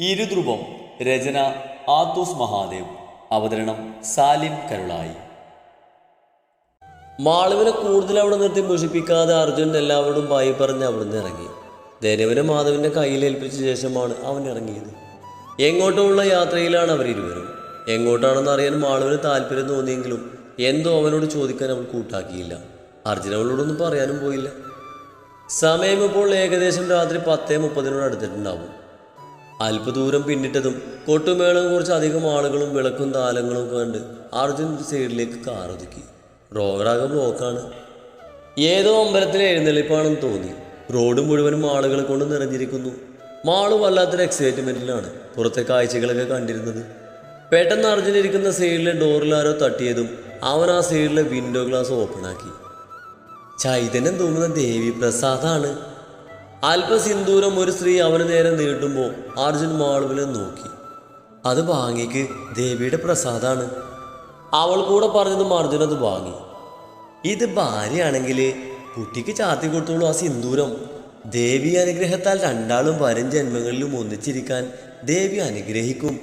ഇരുധ്രുവം രചന ആത്തൂസ് മഹാദേവ്. അവതരണം സാലിം കരുളായി. മാളവിനെ കൂടുതൽ അവിടെ നിർത്തി മുഷിപ്പിക്കാതെ അർജുൻ എല്ലാവരോടും ബായി പറഞ്ഞ് അവിടുന്ന് ഇറങ്ങി. ധനുവിനെ മാധവിന്റെ കയ്യിൽ ഏൽപ്പിച്ച ശേഷമാണ് അവൻ ഇറങ്ങിയത്. എങ്ങോട്ടുമുള്ള യാത്രയിലാണ് അവർ അവരിരുവരും എങ്ങോട്ടാണെന്ന് അറിയാൻ മാളവിന് താല്പര്യം തോന്നിയെങ്കിലും എന്തോ അവനോട് ചോദിക്കാൻ അവൾ കൂട്ടാക്കിയില്ല. അർജുൻ അവളോടൊന്നും പറയാനും പോയില്ല. സമയം ഇപ്പോൾ ഏകദേശം രാത്രി പത്തേ മുപ്പതിനോട് അടുത്തിട്ടുണ്ടാവും. അല്പദൂരം പിന്നിട്ടതും കൊട്ടുമേളം കുറച്ച് അധികം ആളുകളും വിളക്കും താലങ്ങളും കണ്ട് അർജുൻ സൈഡിലേക്ക് കാറൊതുക്കി റോഡാകെ ബ്ലോക്കാണ് ഏതോ അമ്പലത്തിലെ എഴുന്നള്ളിപ്പാണെന്ന് തോന്നി. റോഡ് മുഴുവനും ആളുകളെ കൊണ്ട് നിറഞ്ഞിരിക്കുന്നു. മാൾ വല്ലാത്തൊരു എക്സൈറ്റ്മെന്റിലാണ് പുറത്തെ കാഴ്ചകളൊക്കെ കണ്ടിരുന്നത്. പെട്ടെന്ന് അർജുൻ ഇരിക്കുന്ന സൈഡിലെ ഡോറിൽ ആരോ തട്ടിയതും അവൻ ആ സൈഡിലെ വിൻഡോ ഗ്ലാസ് ഓപ്പൺ ആക്കി. ചൈതന്യം തോന്നുന്ന ദേവി പ്രസാദാണ്. അല്പസിന്ദൂരം ഒരു സ്ത്രീ അവന് നേരെ നീട്ടുമ്പോൾ അർജുൻ മാളുവിനെ നോക്കി. അത് വാങ്ങിക്ക് ദേവിയുടെ പ്രസാദാണ്. അവൾ കൂടെ പറഞ്ഞതും അർജുൻ അത് വാങ്ങി. ഇത് ഭാര്യയാണെങ്കിൽ കുട്ടിക്ക് ചാത്തി കൊടുത്തോളൂ ആ സിന്ദൂരം. ദേവി അനുഗ്രഹത്താൽ രണ്ടാളും വരും ജന്മങ്ങളിലും ഒന്നിച്ചിരിക്കാൻ ദേവി അനുഗ്രഹിക്കും.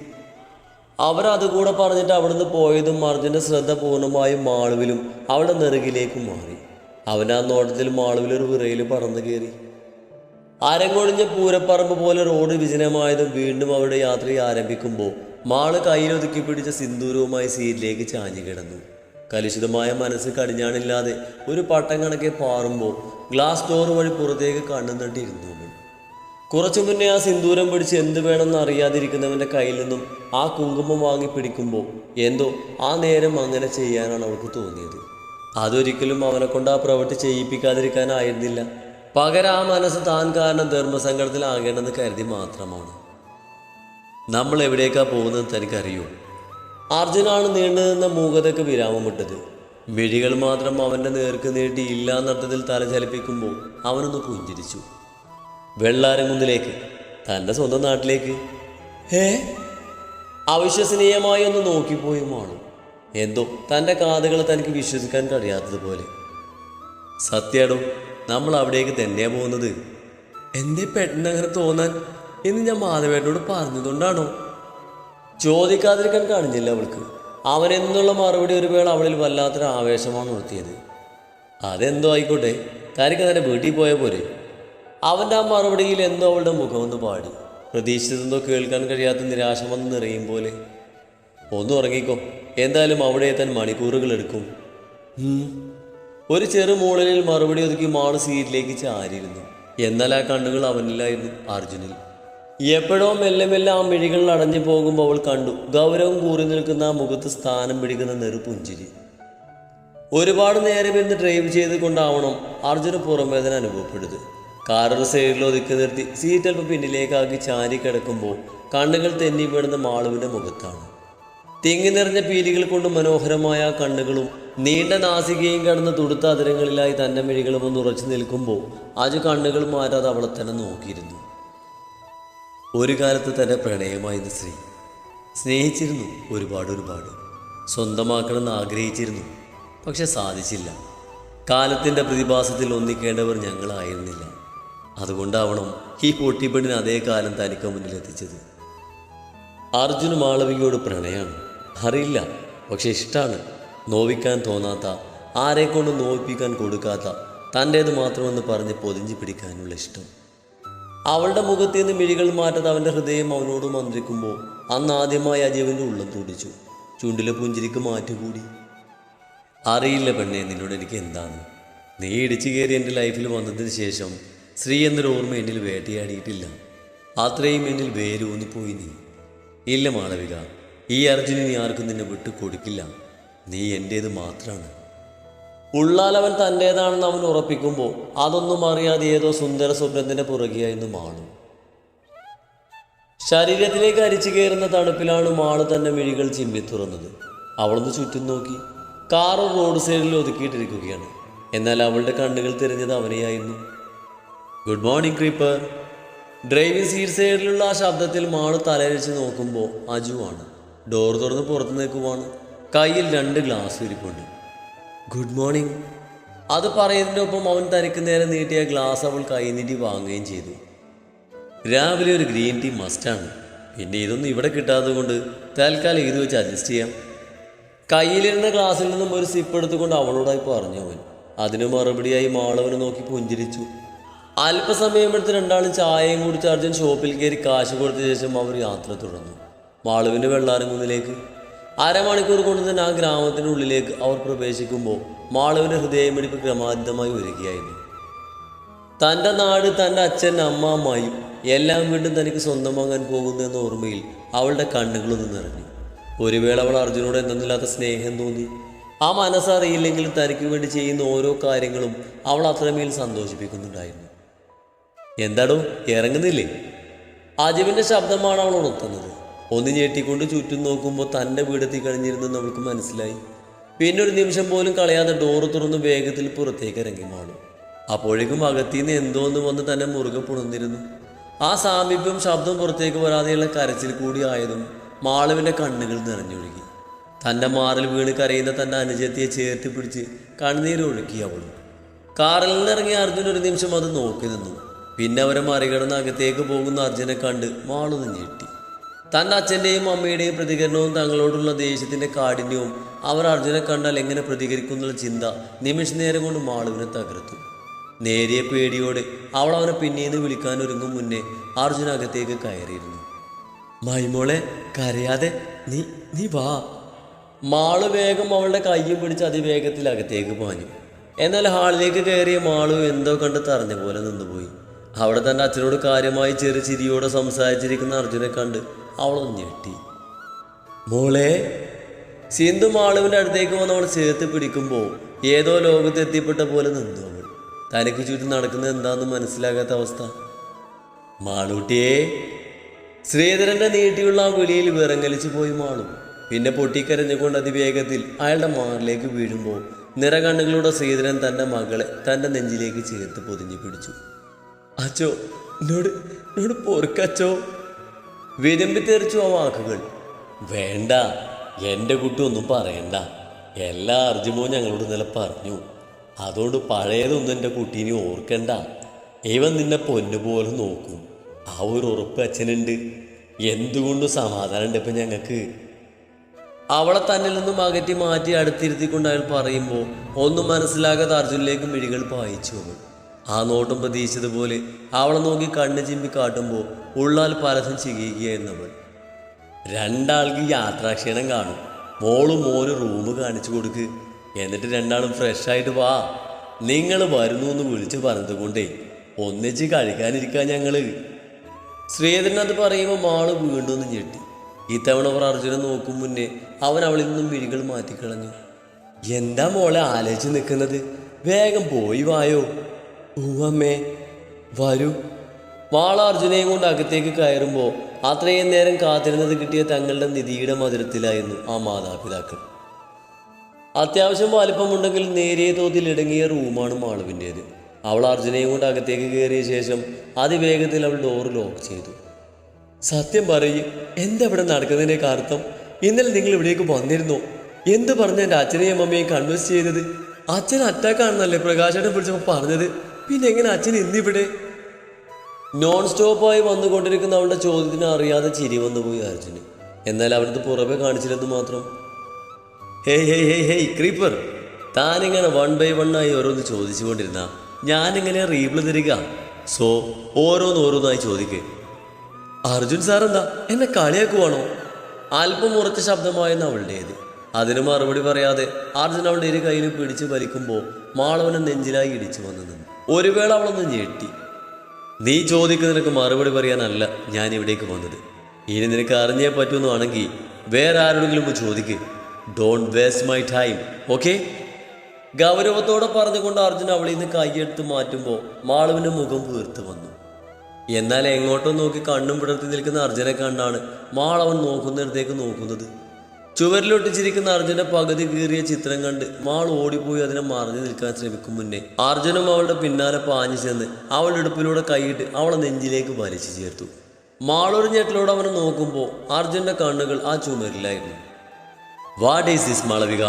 അവരതുകൂടെ പറഞ്ഞിട്ട് അവിടുന്ന് പോയതും അർജുന്റെ ശ്രദ്ധ പൂർണമായും മാളുവിലും അവളുടെ നെറുകിലേക്കും മാറി. അവനാ നോട്ടത്തിൽ മാളുവിലൊരു വിറയിൽ പറന്നു കയറി. അരങ്ങൊഴിഞ്ഞ പൂരപ്പറമ്പ് പോലെ റോഡ് വിജനമായതും വീണ്ടും അവരുടെ യാത്ര ആരംഭിക്കുമ്പോൾ മാൾ കയ്യിലൊതുക്കി പിടിച്ച സിന്ദൂരവുമായി സീറ്റിലേക്ക് ചാഞ്ഞു കിടന്നു. കലുഷിതമായ മനസ്സ് കടിഞ്ഞാണില്ലാതെ ഒരു പട്ടം കണക്കെ പാറുമ്പോൾ ഗ്ലാസ് ഡോർ വഴി പുറത്തേക്ക് കണ്ണു നട്ടിരുന്നു കുറച്ചു മുന്നേ ആ സിന്ദൂരം പിടിച്ച് എന്ത് വേണമെന്ന് അറിയാതിരിക്കുന്നവന്റെ കയ്യിൽ നിന്നും ആ കുങ്കുമം വാങ്ങി പിടിക്കുമ്പോൾ എന്തോ ആ നേരം അങ്ങനെ ചെയ്യാനാണ് അവൾക്ക് തോന്നിയത്. അതൊരിക്കലും അവനെക്കൊണ്ട് ആ പ്രവൃത്തി ചെയ്യിപ്പിക്കാതിരിക്കാനായിരുന്നില്ല. പകരം ആ മനസ്സ് താൻ കാരണം ധർമ്മസങ്കടത്തിലാകേണ്ടെന്ന് കരുതി മാത്രമാണ്. നമ്മൾ എവിടേക്കാ പോകുന്നത് തനിക്കറിയൂ? അർജുനാണ് നീണ്ടു നിന്ന മൂകതയ്ക്ക് വിരാമമിട്ടത്. മിഴികൾ മാത്രം അവന്റെ നേർക്ക് നീട്ടി ഇല്ലാന്നർത്ഥത്തിൽ തല ചലിപ്പിക്കുമ്പോൾ അവനൊന്ന് പുഞ്ചിരിച്ചു. വെള്ളാരംകുന്നിലേക്ക് തന്റെ സ്വന്തം നാട്ടിലേക്ക്. ഏ അവിശ്വസനീയമായി ഒന്ന് നോക്കിപ്പോയി മാണു എന്തോ തന്റെ കാതുകളെ തനിക്ക് വിശ്വസിക്കാൻ കഴിയാത്തതുപോലെ. സത്യാടോ? നമ്മൾ അവിടേക്ക് തന്നെയാ പോകുന്നത്. എന്തേ പെട്ടെന്ന് അങ്ങനെ തോന്നാൻ? എന്ന് ഞാൻ മാധവേട്ടനോട് പറഞ്ഞതുകൊണ്ടാണോ? ചോദിക്കാതിരിക്കാൻ കഴിഞ്ഞില്ല അവൾക്ക്. അവനെന്നുള്ള മറുപടി ഒരു വേള അവളിൽ വല്ലാത്തൊരു ആവേശമാണ് ഉണർത്തിയത്. അതെന്തോ ആയിക്കോട്ടെ തനിക്ക് തന്നെ വീട്ടിൽ പോയ പോരെ. അവന്റെ ആ മറുപടിയിൽ എന്തോ അവളുടെ മുഖമൊന്ന് പാടി. പ്രതീക്ഷിച്ചതെന്തോ കേൾക്കാൻ കഴിയാത്ത നിരാശ വന്ന് നിറയും പോലെ. ഒന്ന് ഉറങ്ങിക്കോ. എന്തായാലും അവിടെ എത്താൻ മണിക്കൂറുകൾ എടുക്കും. ഒരു ചെറു മൂളലിൽ മറുപടി ഒതുക്കി മാൾ സീറ്റിലേക്ക് ചാരിയിരുന്നു. എന്നാൽ ആ കണ്ണുകൾ അവനിലായിരുന്നു അർജുനിൽ. എപ്പോഴോ മെല്ലെ മെല്ലെ ആ മിഴികൾ അടഞ്ഞു പോകുമ്പോൾ അവൾ കണ്ടു ഗൗരവം കൂറി നിൽക്കുന്ന ആ മുഖത്ത് സ്ഥാനം പിടിക്കുന്ന നെറുപുഞ്ചിരി ഒരുപാട് നേരം ഇരുന്ന് ഡ്രൈവ് ചെയ്തുകൊണ്ടാവണം കൊണ്ടാവണം അർജുന് പുറംവേദന അനുഭവപ്പെടുത് കാറുടെ സൈഡിൽ ഒതുക്കി നിർത്തി സീറ്റ് അല്പം പിന്നിലേക്കാക്കി ചാരി കിടക്കുമ്പോൾ കണ്ണുകൾ തെന്നിപ്പെടുന്ന മാളുവിന്റെ മുഖത്താണ്. തിങ്ങി നിറഞ്ഞ പീലികൾ കൊണ്ട് മനോഹരമായ കണ്ണുകളും നീണ്ട നാസികയും കടന്ന് തുടുത്ത അതിരങ്ങളിലായി തന്റെ മിഴികളും ഒന്ന് ഉറച്ചു നിൽക്കുമ്പോൾ അജു കണ്ണുകൾ മാറ്റാതെ അവളെ തന്നെ നോക്കിയിരുന്നു. ഒരു കാലത്ത് തന്നെ പ്രണയമായിരുന്നു സ്ത്രീ സ്നേഹിച്ചിരുന്നു ഒരുപാട് ഒരുപാട്. സ്വന്തമാക്കണമെന്ന് ആഗ്രഹിച്ചിരുന്നു പക്ഷെ സാധിച്ചില്ല. കാലത്തിന്റെ പ്രതിഭാസത്തിൽ ഒന്നിക്കേണ്ടവർ ഞങ്ങളായിരുന്നില്ല. അതുകൊണ്ടാവണം ഈ പൊട്ടിപ്പണിന് അതേ കാലം തനിക്ക് മുന്നിൽ എത്തിച്ചത്. അർജുന് മാളവികയോട് പ്രണയമാണ് അറിയില്ല പക്ഷെ ഇഷ്ടമാണ് നോവിക്കാൻ തോന്നാത്ത ആരെ കൊണ്ട് നോവിപ്പിക്കാൻ കൊടുക്കാത്ത തന്റേത് മാത്രമെന്ന് പറഞ്ഞ് പൊതിഞ്ഞു പിടിക്കാനുള്ള ഇഷ്ടം. അവളുടെ മുഖത്തു നിന്ന് മിഴികൾ മാറ്റാതെ അവന്റെ ഹൃദയം അവനോട് മന്ത്രിക്കുമ്പോൾ അന്ന് ആദ്യമായി അജീവന്റെ ഉള്ളം തുടിച്ചു. ചുണ്ടിലെ പുഞ്ചിരിക്ക് മാറ്റുകൂടി. അറിയില്ല പെണ്ണെ നിന്നോട് എനിക്ക് എന്താണ്? നീ ഇടിച്ചു കയറി എന്റെ ലൈഫിൽ വന്നതിന് ശേഷം സ്ത്രീ എന്നൊരു ഓർമ്മ എന്നിൽ വേട്ടയാടിയിട്ടില്ല. അത്രയും എന്നിൽ വേരൂന്നിപ്പോയി നീ. ഇല്ല മാളവിക ഈ അർജുനൻ ആർക്കും നിന്നെ വിട്ടു കൊടുക്കില്ല നീ എന്റേത് മാത്രമാണ് ഉള്ളാലവൻ തന്റേതാണെന്ന് അവൻ ഉറപ്പിക്കുമ്പോൾ അതൊന്നും അറിയാതെ ഏതോ സുന്ദര സ്വപ്നത്തിന്റെ പുറകെയായിരുന്നു മാളു ശരീരത്തിലേക്ക് അരിച്ചു കയറുന്ന തണുപ്പിലാണ് മാൾ തന്നെ മിഴികൾ ചിമ്മി തുറന്നത്. അവളൊന്ന് ചുറ്റും നോക്കി കാറ് റോഡ് സൈഡിൽ ഒതുക്കിയിട്ടിരിക്കുകയാണ്. എന്നാൽ അവളുടെ കണ്ണുകൾ തിരഞ്ഞത് അവനെയായിരുന്നു. Good morning creeper. Driving seat സൈഡിലുള്ള ആ ശബ്ദത്തിൽ മാൾ തലയിച്ച് നോക്കുമ്പോൾ അജുവാണ് ഡോർ തുറന്ന് പുറത്തു നിൽക്കുവാണ്. കയ്യിൽ രണ്ട് ഗ്ലാസ് ഇരിപ്പുണ്ട്. Good morning. അത് പറയുന്നതിനൊപ്പം അവൻ തനിക്ക് നേരെ നീട്ടിയ ഗ്ലാസ് അവൾ കൈ നീട്ടി വാങ്ങുകയും ചെയ്തു. രാവിലെ ഒരു ഗ്രീൻ ടീ മസ്റ്റാണ്. പിന്നെ ഇതൊന്നും ഇവിടെ കിട്ടാത്തത് കൊണ്ട് തൽക്കാലം ഇത് വെച്ച് അഡ്ജസ്റ്റ് ചെയ്യാം. കയ്യിലിരുന്ന ഗ്ലാസ്സിൽ നിന്നും ഒരു സിപ്പ് എടുത്തുകൊണ്ട് അവളോടായി പറഞ്ഞു അവൻ. അതിന് മറുപടിയായി മാളവനെ നോക്കി പുഞ്ചിരിച്ചു. അല്പസമയം എടുത്ത് രണ്ടാളും ചായയും കുടിച്ച് അർജുൻ ഷോപ്പിൽ കയറി കാശ് കൊടുത്ത ശേഷം അവർ യാത്ര തുടർന്നു. മാളുവിന്റെ വെള്ളാരംകുന്നിലേക്ക് അരമണിക്കൂർ കൊണ്ട് തന്നെ ആ ഗ്രാമത്തിന്റെ ഉള്ളിലേക്ക് അവർ പ്രവേശിക്കുമ്പോൾ മാളവിന്റെ ഹൃദയമിടിപ്പ് ക്രമാതീതമായി വരികയായിരുന്നു തന്റെ നാട് തന്റെ അച്ഛൻ അമ്മ അമ്മായും എല്ലാം വീണ്ടും തനിക്ക് സ്വന്തമാകാൻ പോകുന്നു എന്ന ഓർമ്മയിൽ അവളുടെ കണ്ണുകളൊന്ന് നിറഞ്ഞു. ഒരു വേള അവൾ അർജുനോട് എന്തെന്നില്ലാത്ത സ്നേഹം തോന്നി. ആ മനസ്സറിയില്ലെങ്കിൽ തനിക്ക് വേണ്ടി ചെയ്യുന്ന ഓരോ കാര്യങ്ങളും അവൾ അത്രമേൽ സന്തോഷിപ്പിക്കുന്നുണ്ടായിരുന്നു. എന്താടോ ഇറങ്ങുന്നില്ലേ? അജിവിന്റെ ശബ്ദമാണ് അവൾ ഉണർത്തുന്നത്. ഒന്ന് ഞെട്ടിക്കൊണ്ട് ചുറ്റും നോക്കുമ്പോൾ തന്റെ വീടെത്തി കഴിഞ്ഞിരുന്നെന്ന് അവൾക്ക് മനസ്സിലായി. പിന്നെ ഒരു നിമിഷം പോലും കളയാതെ ഡോറ് തുറന്ന് വേഗത്തിൽ പുറത്തേക്ക് ഇറങ്ങി മാണു അപ്പോഴേക്കും അകത്തിന്ന് എന്തോന്ന് വന്ന് തന്നെ മുറുകെ പുണർന്നിരുന്നു. ആ സാമീപ്യം ശബ്ദം പുറത്തേക്ക് വരാതെയുള്ള കരച്ചിൽ കൂടി ആയതും മാളുവിന്റെ കണ്ണുകൾ നിറഞ്ഞൊഴുകി. തന്റെ മാറിൽ വീണ് കരയുന്ന തന്റെ അനുജത്തിയെ ചേർത്ത് പിടിച്ച് കണ്ണുനീര് ഒഴുക്കി അവളും. കാറിൽ നിന്നിറങ്ങിയ അർജുൻ ഒരു നിമിഷം അത് നോക്കി നിന്നു. പിന്നെ അവരെ മറികടന്ന് അകത്തേക്ക് പോകുന്ന അർജുനെ കണ്ട് മാളൊന്ന് ഞെട്ടി. തന്റെ അച്ഛന്റെയും അമ്മയുടെയും പ്രതികരണവും തങ്ങളോടുള്ള ദേഷ്യത്തിന്റെ കാഠിന്യവും അവർ അർജുനെ കണ്ടാൽ എങ്ങനെ പ്രതികരിക്കും എന്നുള്ള ചിന്ത നിമിഷ നേരം കൊണ്ട് മാളുവിനെ തകർത്തു. നേരിയ പേടിയോടെ അവൾ അവനെ പിന്നീന്ന് വിളിക്കാൻ ഒരുങ്ങും മുന്നേ അർജുന അകത്തേക്ക് കയറിയിരുന്നു. മൈമോളെ കരയാതെ നീ നീ വാ. മാൾ വേഗം അവളുടെ കയ്യും പിടിച്ച് അതിവേഗത്തിൽ അകത്തേക്ക് പാഞ്ഞു. എന്നാൽ ഹാളിലേക്ക് കയറിയ മാളു എന്തോ കണ്ട് തറഞ്ഞ പോലെ നിന്നുപോയി. അവിടെ തന്നെ അച്ഛനോട് കാര്യമായി ചെറു ചിരിയോടെ സംസാരിച്ചിരിക്കുന്ന അർജുനെ കണ്ട് അവളൊന്ന് ഞെട്ടി. മോളെ സിന്ധു മാളുവിന്റെ അടുത്തേക്ക് വന്ന് അവൾ ചേർത്ത് പിടിക്കുമ്പോൾ ഏതോ ലോകത്ത് എത്തിപ്പെട്ട പോലെ നിന്നു അവൾ. തനിക്ക് ചുറ്റും നടക്കുന്നത് എന്താണെന്ന് മനസ്സിലാകാത്ത അവസ്ഥ. മാളൂട്ടിയെ ശ്രീധരന്റെ നീട്ടിയുള്ള ആ വിളിയിൽ വിറങ്ങലിച്ചു പോയി മാളും. പിന്നെ പൊട്ടിക്കരഞ്ഞുകൊണ്ട് അതിവേഗത്തിൽ അയാളുടെ മാറിലേക്ക് വീഴുമ്പോൾ നിറകണ്ണുകളുടെ ശ്രീധരൻ തന്റെ മകളെ തന്റെ നെഞ്ചിലേക്ക് ചേർത്ത് പൊതിഞ്ഞു പിടിച്ചു. അച്ചോ എന്നോട് എന്നോട് പൊറുക്കച്ചോ വിരുമ്പി തെറിച്ചു ആ വാക്കുകൾ. വേണ്ട എന്റെ കുട്ടി ഒന്നും പറയണ്ട. എല്ലാ അർജുമോ ഞങ്ങളോട് ഇന്നലെ പറഞ്ഞു അതുകൊണ്ട് പഴയതൊന്നും എന്റെ കുട്ടീനെ ഓർക്കണ്ട. ഇവൻ നിന്നെ പൊന്നുപോലെ നോക്കും. ആ ഒരു ഉറപ്പ് അച്ഛനുണ്ട്. എന്തുകൊണ്ടും സമാധാനമുണ്ട് ഇപ്പം ഞങ്ങൾക്ക്. അവളെ തന്നിൽ നിന്നും അകറ്റി മാറ്റി അടുത്തിരുത്തിക്കൊണ്ട് അയാൾ പറയുമ്പോൾ ഒന്നും മനസ്സിലാകാതെ അർജുനിലേക്ക് മിഴികൾ പായിച്ചു അവൾ. ആ നോട്ടം പ്രതീക്ഷിച്ചതുപോലെ അവളെ നോക്കി കണ്ണ് ചിമ്മി കാട്ടുമ്പോൾ ഉള്ളാൽ പരസം ചികിക്കുകയെന്നവൾ രണ്ടാൾക്ക് യാത്രാക്ഷീണം കാണും. മോളും മോനും റൂം കാണിച്ചു കൊടുക്ക്. എന്നിട്ട് രണ്ടാളും ഫ്രഷായിട്ട് വാ. നിങ്ങൾ വരുന്നു എന്ന് വിളിച്ച് പറഞ്ഞതുകൊണ്ടേ ഒന്നിച്ച് കഴിക്കാനിരിക്കാൻ ഞങ്ങൾ. ശ്രീധരൻ അത് പറയുമ്പോൾ മാൾ വീണ്ടും ഞെട്ടി. ഇത്തവണ അവർ അർജുനെ നോക്കും മുന്നേ അവൻ അവളിൽ നിന്നും വിഴികൾ മാറ്റിക്കളഞ്ഞു. എന്താ മോളെ ആലോചിച്ച് നിൽക്കുന്നത്? വേഗം പോയി വായോ. ഊവമ്മേ വരൂ. വാളാർജുനയും കൊണ്ട് അകത്തേക്ക് കയറുമ്പോൾ അത്രയും നേരം കാത്തിരുന്നത് കിട്ടിയ തങ്ങളുടെ നിധിയുടെ മധുരത്തിലായിരുന്നു ആ മാതാപിതാക്കൾ. അത്യാവശ്യം വലിപ്പമുണ്ടെങ്കിൽ നേരിയ തോതിൽ ഇടങ്ങിയ റൂമാണ് മാളുവിന്റേത്. അവൾ അർജുനയും കൊണ്ട് അകത്തേക്ക് കയറിയ ശേഷം അതിവേഗത്തിൽ അവൾ ഡോർ ലോക്ക് ചെയ്തു. സത്യം പറയും എന്താ ഇവിടെ നടക്കുന്നതിന്റെ അർത്ഥം? ഇന്നലെ നിങ്ങൾ ഇവിടേക്ക് വന്നിരുന്നോ? എന്ത് പറഞ്ഞ എന്റെ അച്ഛനെയും അമ്മയെയും കൺവിൻസ് ചെയ്തത്? അച്ഛൻ അറ്റാക്കാണെന്നല്ലേ പ്രകാശനെ പിടിച്ചപ്പോൾ പറഞ്ഞത്? പിന്നെ എങ്ങനെ അച്ഛൻ ഇന്നിവിടെ? നോൺ സ്റ്റോപ്പായി വന്നുകൊണ്ടിരിക്കുന്ന അവളുടെ ചോദ്യത്തിന് അറിയാതെ ചിരി വന്നുപോയി അർജുന്. എന്നാൽ അവിടുത്തെ പുറമെ കാണിച്ചില്ലെന്ന് മാത്രം. Hey hey hey hey creeper താനിങ്ങനെ one by one ആയി ഓരോന്ന് ചോദിച്ചുകൊണ്ടിരുന്ന ഞാനിങ്ങനെ റീബിൾ തരിക സോ ഓരോന്ന് ഓരോന്നായി ചോദിക്ക്. അർജുൻ സാർ എന്താ എന്നെ കളിയാക്കുവാണോ? അല്പം ഉറച്ച ശബ്ദമായെന്ന് അവളുടേത്. അതിന് മറുപടി പറയാതെ അർജുൻ അവളുടെ ഇരു കയ്യിൽ പിടിച്ച് വലിക്കുമ്പോൾ മാളവനെ നെഞ്ചിലായി ഇടിച്ചു വന്നു നിന്നു. ഒരു വേള അവളൊന്ന് ഞെട്ടി. നീ ചോദിക്കുന്നതിനൊക്കെ മറുപടി പറയാനല്ല ഞാൻ ഇവിടേക്ക് വന്നത്. ഇനി നിനക്ക് അറിഞ്ഞേ പറ്റുമെന്നാണെങ്കിൽ വേറെ ആരോടെങ്കിലും ചോദിക്ക്. Don't waste my time okay ഗൗരവത്തോടെ പറഞ്ഞുകൊണ്ട് അർജുൻ അവളിൽ നിന്ന് കൈയെടുത്ത് മാറ്റുമ്പോൾ മാളുവിന്റെ മുഖം വീർത്ത് വന്നു. എന്നാൽ എങ്ങോട്ടോ നോക്കി കണ്ണും പിടർത്തി നിൽക്കുന്ന അർജുനെ കണ്ടാണ് മാളവൻ നോക്കുന്നിടത്തേക്ക് നോക്കുന്നത്. ചുവരിലൊട്ടിച്ചിരിക്കുന്ന അർജുന്റെ പകുതി കീറിയ ചിത്രം കണ്ട് മാൾ ഓടിപ്പോയി അതിനെ മറഞ്ഞു നിൽക്കാൻ ശ്രമിക്കും മുന്നേ. അർജുനും അവളുടെ പിന്നാലെ പാഞ്ഞു ചെന്ന് അവളുടെ ഇടുപ്പിലൂടെ കൈയിട്ട് അവളെ നെഞ്ചിലേക്ക് വലിച്ചു ചേർത്തു. മാളൊരു ഞെട്ടിലൂടെ അവനെ നോക്കുമ്പോൾ അർജുന്റെ കണ്ണുകൾ ആ ചുമരിലായിരുന്നു. What is this Malavika?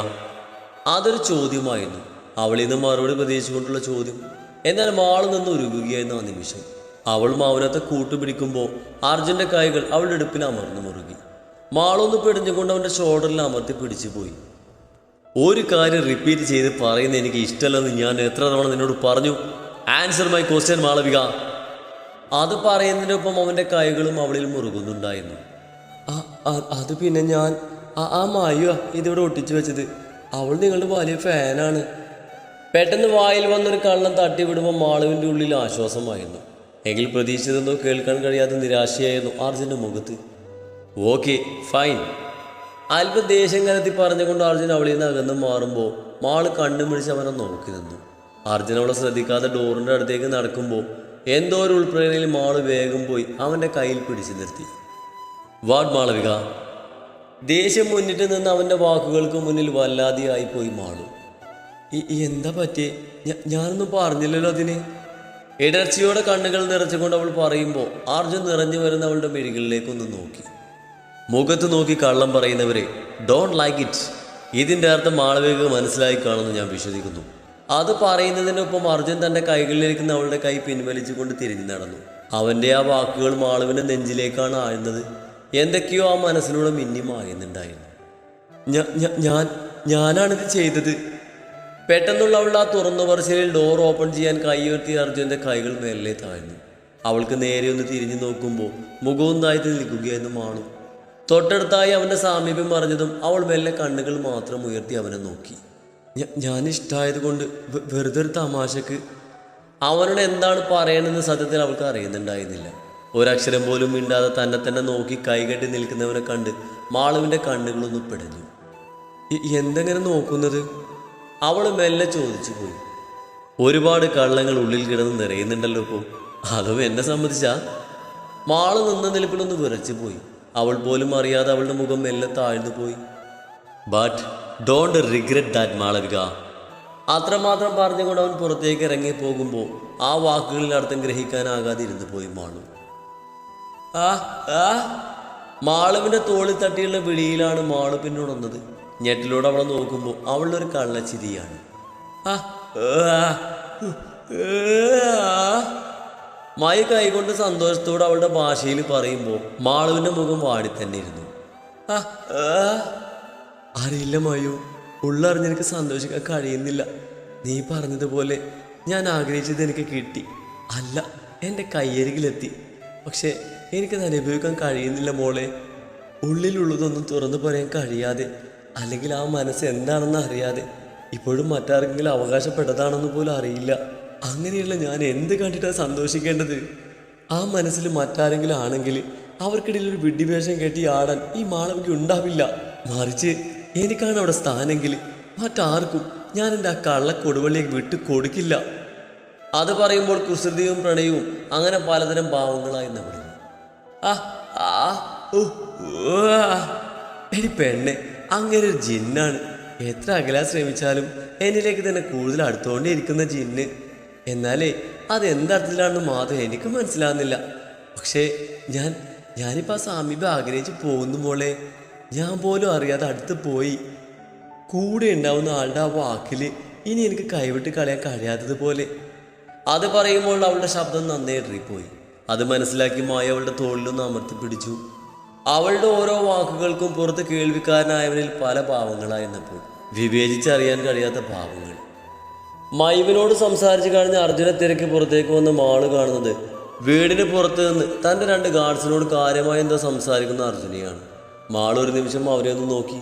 അതൊരു ചോദ്യമായിരുന്നു. അവളിൽ നിന്ന് മറുപടി പ്രതീക്ഷിച്ചുകൊണ്ടുള്ള ചോദ്യം. എന്നാൽ മാൾ നിന്ന് ഉരുകുകയായിരുന്നു ആ നിമിഷം. അവൾ മൗനത്തെ കൂട്ടുപിടിക്കുമ്പോൾ അർജുന്റെ കൈകൾ അവളുടെ ഇടുപ്പിൽ അമർന്നു മുറുകി. മാളൊന്ന് പിടിഞ്ഞുകൊണ്ട് അവന്റെ ഷോൾഡറിൽ അമർത്തി പിടിച്ചു പോയി. ഒരു കാര്യം റിപ്പീറ്റ് ചെയ്ത് പറയുന്നത് എനിക്ക് ഇഷ്ടമല്ലെന്ന് ഞാൻ എത്ര തവണ നിന്നോട് പറഞ്ഞു. Answer my question Malavika. അത് പറയുന്നതിനൊപ്പം അവന്റെ കൈകളും അവളിൽ മുറുകുന്നുണ്ടായിരുന്നു. അത് പിന്നെ ഞാൻ ആ- മായുവാ ഇതിവിടെ ഒട്ടിച്ചു വെച്ചത്. അവൾ നിങ്ങളുടെ വലിയ ഫാനാണ്. പെട്ടെന്ന് വായിൽ വന്നൊരു കള്ളം തട്ടിവിടുമ്പോൾ മാളുവിന്റെ ഉള്ളിൽ ആശ്വാസമായിരുന്നു. എങ്കിൽ പ്രതീക്ഷിച്ചതെന്തോ കേൾക്കാൻ കഴിയാത്ത നിരാശയായിരുന്നു അർജുന്റെ മുഖത്ത്. ഓക്കെ ഫൈൻ അല്പം ദേഷ്യം കലത്തി പറഞ്ഞുകൊണ്ട് അർജുൻ അവളിൽ നിന്ന് അകന്ന് മാറുമ്പോൾ മാൾ കണ്ണും പിടിച്ച് അവനെ നോക്കി നിന്നു. അർജുൻ അവളെ ശ്രദ്ധിക്കാതെ ഡോറിന്റെ അടുത്തേക്ക് നടക്കുമ്പോൾ എന്തോ ഒരു ഉൾപ്രേരണയിൽ മാൾ വേഗം പോയി അവന്റെ കയ്യിൽ പിടിച്ചു നിർത്തി. വാഡ് മാളവിക? ദേഷ്യം മുന്നിട്ട് നിന്ന് അവന്റെ വാക്കുകൾക്ക് മുന്നിൽ വല്ലാതെയായി പോയി മാളു. എന്താ പറ്റിയേ? ഞാനൊന്നും പറഞ്ഞില്ലല്ലോ അതിന്. ഇടർച്ചയോടെ കണ്ണുകൾ നിറച്ചുകൊണ്ട് അവൾ പറയുമ്പോൾ അർജുൻ നിറഞ്ഞു വരുന്ന അവളുടെ മെഴുകളിലേക്കൊന്ന് നോക്കി. മുഖത്ത് നോക്കി കള്ളം പറയുന്നവരെ ഡോണ്ട് ലൈക്ക് ഇറ്റ് ഇതിന്റെ അർത്ഥം മാളവിക മനസ്സിലായി കാണുമെന്ന് ഞാൻ വിശ്വസിക്കുന്നു. അത് പറയുന്നതിനൊപ്പം അർജുൻ തന്റെ കൈകളിലിരിക്കുന്ന അവളുടെ കൈ പിൻവലിച്ചുകൊണ്ട് തിരിഞ്ഞു നടന്നു. അവന്റെ ആ വാക്കുകൾ മാളവിന്റെ നെഞ്ചിലേക്കാണ് ആയുന്നത് എന്തൊക്കെയോ ആ മനസ്സിലൂടെ മിന്നി മായുന്നുണ്ടായിരുന്നു. ഞ- ഞ- ഞാൻ ഞാനാണിത് ചെയ്തത്. പെട്ടെന്നുള്ള അവളുടെ ആ തുറന്ന പറച്ചിലിൽ ഡോർ ഓപ്പൺ ചെയ്യാൻ കൈയുയർത്തി അർജുന്റെ കൈകൾ മേലെ താഴ്ന്നു. അവൾക്ക് നേരെ ഒന്ന് തിരിഞ്ഞു നോക്കുമ്പോൾ മുഖവും താഴ്ത്തി നിൽക്കുകയായിരുന്നു മാണു തൊട്ടടുത്തായി അവന്റെ സാമീപ്യം അറിഞ്ഞതും അവൾ മെല്ലെ കണ്ണുകൾ മാത്രം ഉയർത്തി അവനെ നോക്കി. "ഞ- ഞാൻ ഇഷ്ടമായത് കൊണ്ട് വെറുതെ ഒരു തമാശക്ക് അവനോട് എന്താണ് പറയണമെന്ന് സത്യത്തിൽ അവൾക്ക് അറിയുന്നുണ്ടായിരുന്നില്ല. ഒരക്ഷരം പോലും മിണ്ടാതെ തന്നെ തന്നെ നോക്കി കൈകെട്ടി നിൽക്കുന്നവനെ കണ്ട് മാളുവിന്റെ കണ്ണുകളൊന്ന് പിടഞ്ഞു. "എ- എന്തെങ്ങനെ നോക്കുന്നത്? അവൾ മെല്ലെ ചോദിച്ചു പോയി. ഒരുപാട് കള്ളങ്ങൾ ഉള്ളിൽ കിടന്ന് നിറയുന്നുണ്ടല്ലോ ഇപ്പോൾ അതും എന്നെ സംബന്ധിച്ചാ? മാൾ നിന്ന നിലപ്പിലൊന്ന് വിറച്ചു പോയി. അവൾ പോലും അറിയാതെ അവളുടെ മുഖം മെല്ലെ താഴ്ന്നു പോയി. But don't regret that Malavika. അത്രമാത്രം പറഞ്ഞുകൊണ്ട് അവൻ പുറത്തേക്ക് ഇറങ്ങി പോകുമ്പോൾ ആ വാക്കുകളിൽ അർത്ഥം ഗ്രഹിക്കാനാകാതെ ഇരുന്നു പോയി മാളു. ആ ആ. മാളുവിന്റെ തോളിൽ തട്ടിയുള്ള വിളിയിലാണ് മാളു പിന്നോടുന്നത് ഞെട്ടിലൂടെ അവളെ നോക്കുമ്പോൾ അവളുടെ ഒരു കള്ളച്ചിരിയാണ്. ആ, ആ. മായ കൈകൊണ്ട് സന്തോഷത്തോടെ അവളുടെ ഭാഷയിൽ പറയുമ്പോൾ മാളുവിന്റെ മുഖം വാടി തന്നെ ഇരുന്നു. അറിയില്ല മായു ഉള്ളറിഞ്ഞ് എനിക്ക് സന്തോഷിക്കാൻ കഴിയുന്നില്ല. നീ പറഞ്ഞതുപോലെ ഞാൻ ആഗ്രഹിച്ചത് എനിക്ക് കിട്ടി. അല്ല എന്റെ കയ്യരികിലെത്തി. പക്ഷേ എനിക്കത് അനുഭവിക്കാൻ കഴിയുന്നില്ല മോളെ. ഉള്ളിലുള്ളതൊന്നും തുറന്നു പറയാൻ കഴിയാതെ അല്ലെങ്കിൽ ആ മനസ്സ് എന്താണെന്ന് അറിയാതെ ഇപ്പോഴും മറ്റാർക്കെങ്കിലും അവകാശപ്പെട്ടതാണെന്ന് പോലും അറിയില്ല. അങ്ങനെയുള്ള ഞാൻ എന്ത് കണ്ടിട്ടാണ് സന്തോഷിക്കേണ്ടത്? ആ മനസ്സിൽ മറ്റാരെങ്കിലും ആണെങ്കിൽ അവർക്കിടയിൽ ഒരു വിഡ്ഢിവേഷം കെട്ടി ആടാൻ ഈ മാളവിക്ക് ഉണ്ടാവില്ല. മറിച്ച് എനിക്കാണ് അവിടെ സ്ഥാനെങ്കിൽ മറ്റാർക്കും ഞാൻ എന്റെ ആ കള്ള കൊടുവള്ളിയെ വിട്ട് കൊടുക്കില്ല. അത് പറയുമ്പോൾ കുസൃതിയും പ്രണയവും അങ്ങനെ പലതരം ഭാവങ്ങളായി നമ്മുടെ ആ ആ പെണ്ണെ അങ്ങനെ ഒരു ജിന്നാണ്. എത്ര അകലാൻ ശ്രമിച്ചാലും എന്നിലേക്ക് തന്നെ കൂടുതൽ അടുത്തുകൊണ്ടേ ഇരിക്കുന്ന ജിന്ന്. എന്നാലേ അതെന്തർത്ഥത്തിലാണെന്ന് മാത്രം എനിക്ക് മനസ്സിലാകുന്നില്ല പക്ഷേ ഞാൻ ഞാനിപ്പോൾ ആ സമീപം ആഗ്രഹിച്ച് പോകുന്നു മോളെ. ഞാൻ പോലും അറിയാതെ അടുത്ത് പോയി. കൂടെ ഉണ്ടാവുന്ന ആളുടെ ആ വാക്കിൽ ഇനി എനിക്ക് കൈവിട്ട് കളയാൻ കഴിയാത്തതുപോലെ. അത് പറയുമ്പോൾ അവളുടെ ശബ്ദം നന്നേ ഇടറിപ്പോയി അത് മനസ്സിലാക്കി മായ അവളുടെ തോളിലൊന്ന് അമർത്തി പിടിച്ചു. അവളുടെ ഓരോ വാക്കുകൾക്കും പുറത്ത് കേൾവിക്കാരനായവരിൽ പല ഭാവങ്ങളായിരുന്നപ്പോൾ വിവേചിച്ചറിയാൻ കഴിയാത്ത ഭാവങ്ങൾ. മൈവിനോട് സംസാരിച്ച് കഴിഞ്ഞ അർജുന തിരക്ക് പുറത്തേക്ക് വന്ന് മാൾ കാണുന്നത്. വീടിന് പുറത്ത് നിന്ന് തന്റെ രണ്ട് ഗാർഡ്സിനോട് കാര്യമായി എന്താ സംസാരിക്കുന്ന അർജുനയാണ്. മാൾ ഒരു നിമിഷം അവരെ ഒന്ന് നോക്കി.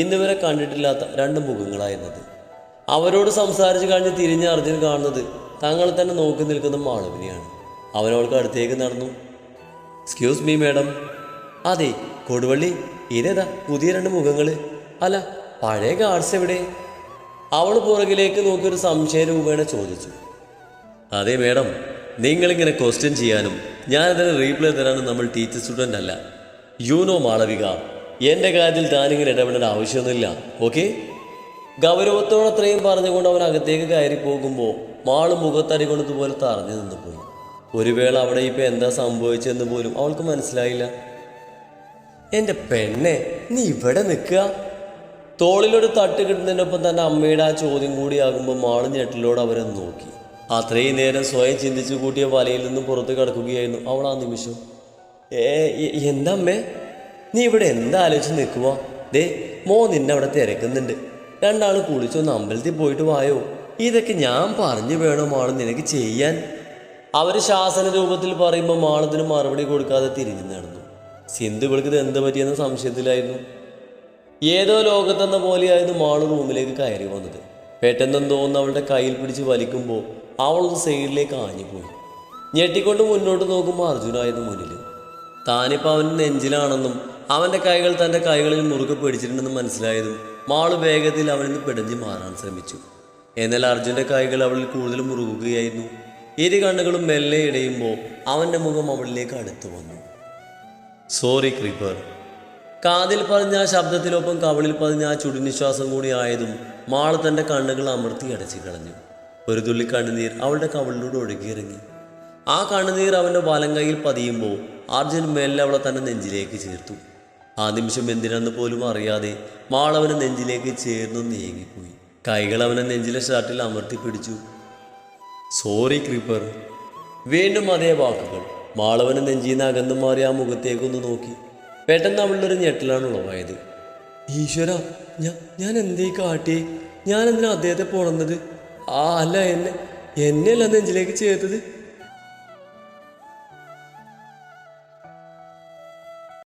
ഇന്നുവരെ കണ്ടിട്ടില്ലാത്ത രണ്ട് മുഖങ്ങളായിരുന്നത്. അവരോട് സംസാരിച്ച് കഴിഞ്ഞ് തിരിഞ്ഞ് അർജുൻ കാണുന്നത് തങ്ങളെ തന്നെ നോക്കി നിൽക്കുന്ന മാളവിനെയാണ്. അവനവൾക്ക് അടുത്തേക്ക് നടന്നു. എക്സ്ക്യൂസ് മീ മാഡം അതെ കൊടുവള്ളി ഇതേതാ പുതിയ രണ്ട് മുഖങ്ങൾ അല്ല പഴയ ഗാർഡ്സ് എവിടെ? അവൾ പുറകിലേക്ക് നോക്കി ഒരു സംശയ രൂപേണ ചോദിച്ചു. അതെ മേഡം നിങ്ങളിങ്ങനെ ക്വസ്റ്റ്യൻ ചെയ്യാനും ഞാനതിന് റീപ്ലൈ തരാനും നമ്മൾ ടീച്ചർ സ്റ്റുഡന്റ് അല്ല. യൂനോ മാളവിക എന്റെ കാര്യത്തിൽ താനിങ്ങനെ ഇടപെടേണ്ട ആവശ്യമൊന്നുമില്ല ഓക്കെ ഗൗരവത്തോടെ അത്രയും പറഞ്ഞുകൊണ്ട് അവൻ അകത്തേക്ക് കയറി പോകുമ്പോൾ മാൾ മുഖത്തടി കൊണ്ടതുപോലെ തറഞ്ഞു നിന്ന് പോയി. ഒരു വേള അവിടെ ഇപ്പം എന്താ സംഭവിച്ചെന്ന് പോലും അവൾക്ക് മനസ്സിലായില്ല. എന്റെ പെണ്ണെ നീ ഇവിടെ നിൽക്കുക. തോളിലൊരു തട്ട് കിട്ടുന്നതിനൊപ്പം തന്നെ അമ്മയുടെ ആ ചോദ്യം കൂടിയാകുമ്പോൾ മാൾ ഞെട്ടിലോട് അവരെ നോക്കി. അത്രയും നേരം സ്വയം ചിന്തിച്ചു കൂട്ടിയ വലയിൽ നിന്നും പുറത്ത് കിടക്കുകയായിരുന്നു. അവൾ ആ നിമിഷം ഏ എ- എന്താ അമ്മേ? നീ ഇവിടെ എന്താ ആലോചിച്ച് നിൽക്കുക ദേ മോ നിന്നെ അവിടെ തിരക്കുന്നുണ്ട്. രണ്ടാൾ കുളിച്ചൊന്ന് അമ്പലത്തിൽ പോയിട്ട് വായോ? ഇതൊക്കെ ഞാൻ പറഞ്ഞു വേണോ മാൾ നിനക്ക് ചെയ്യാൻ? അവർ ശാസന രൂപത്തിൽ പറയുമ്പോൾ മാളത്തിന് മറുപടി കൊടുക്കാതെ തിരിഞ്ഞു നടന്നു. സിന്ധു വിളിക്കുന്നത് എന്ത് പറ്റിയെന്ന സംശയത്തിലായിരുന്നു. ഏതോ ലോകത്തെന്ന പോലെയായിരുന്നു മാൾ റൂമിലേക്ക് കയറി വന്നത്. പെട്ടെന്നെന്തോ ഒന്ന് അവളുടെ കയ്യിൽ പിടിച്ച് വലിക്കുമ്പോൾ അവളൊന്ന് സൈഡിലേക്ക് ആഞ്ഞുപോയി. ഞെട്ടിക്കൊണ്ട് മുന്നോട്ട് നോക്കുമ്പോൾ അർജുനായിരുന്നു മുന്നിൽ താനിപ്പോൾ അവൻ നെഞ്ചിലാണെന്നും അവന്റെ കൈകൾ തന്റെ കൈകളിൽ മുറുകെ പിടിച്ചിട്ടുണ്ടെന്ന് മനസ്സിലായതും മാൾ വേഗത്തിൽ അവനിൽ നിന്ന് പിടഞ്ഞ് മാറാൻ ശ്രമിച്ചു. എന്നാൽ അർജുന്റെ കൈകൾ അവളിൽ കൂടുതൽ മുറുകുകയായിരുന്നു. ഇരു കണ്ണുകളും മെല്ലെ ഇടയുമ്പോൾ അവന്റെ മുഖം അവളിലേക്ക് അടുത്തു വന്നു. സോറി ക്രീപ്പർ കാതിൽ പറഞ്ഞ ആ ശബ്ദത്തിനൊപ്പം കവളിൽ പതിഞ്ഞ ആ ചുടുനിശ്വാസം കൂടി ആയതും മാൾ തന്റെ കണ്ണുകൾ അമർത്തി അടച്ചു കളഞ്ഞു. ഒരു തുള്ളി കണ്ണുനീർ അവളുടെ കവളിലൂടെ ഒഴുകിയിറങ്ങി. ആ കണ്ണുനീർ അവന്റെ വലം കൈയിൽ പതിയുമ്പോൾ അർജുൻ മെല്ലെ അവളെ തന്റെ നെഞ്ചിലേക്ക് ചേർത്തു. ആ നിമിഷം എന്തിനെന്ന് പോലും അറിയാതെ മാൾ അവനെ നെഞ്ചിലേക്ക് ചേർന്ന് നീങ്ങിപ്പോയി. കൈകൾ അവനെ നെഞ്ചിലെ ഷർട്ടിൽ അമർത്തി പിടിച്ചു. സോറി ക്രീപ്പർ വീണ്ടും അതേ വാക്കുകൾ. മാളവന് നെഞ്ചീന്ന് അകന്നു മാറി ആ മുഖത്തേക്കൊന്ന് നോക്കി. പെട്ടെന്ന് അവളുടെ ഞെട്ടലാണ് ഉളവായത്. ഈശ്വര ഞാൻ ഞാൻ എന്തേ കാട്ടി ഞാൻ എന്തിനാ അദ്ദേഹത്തെ പോണത് ആ അല്ല എന്നെ എന്നെയല്ല നെഞ്ചിലേക്ക് ചേർത്തത്?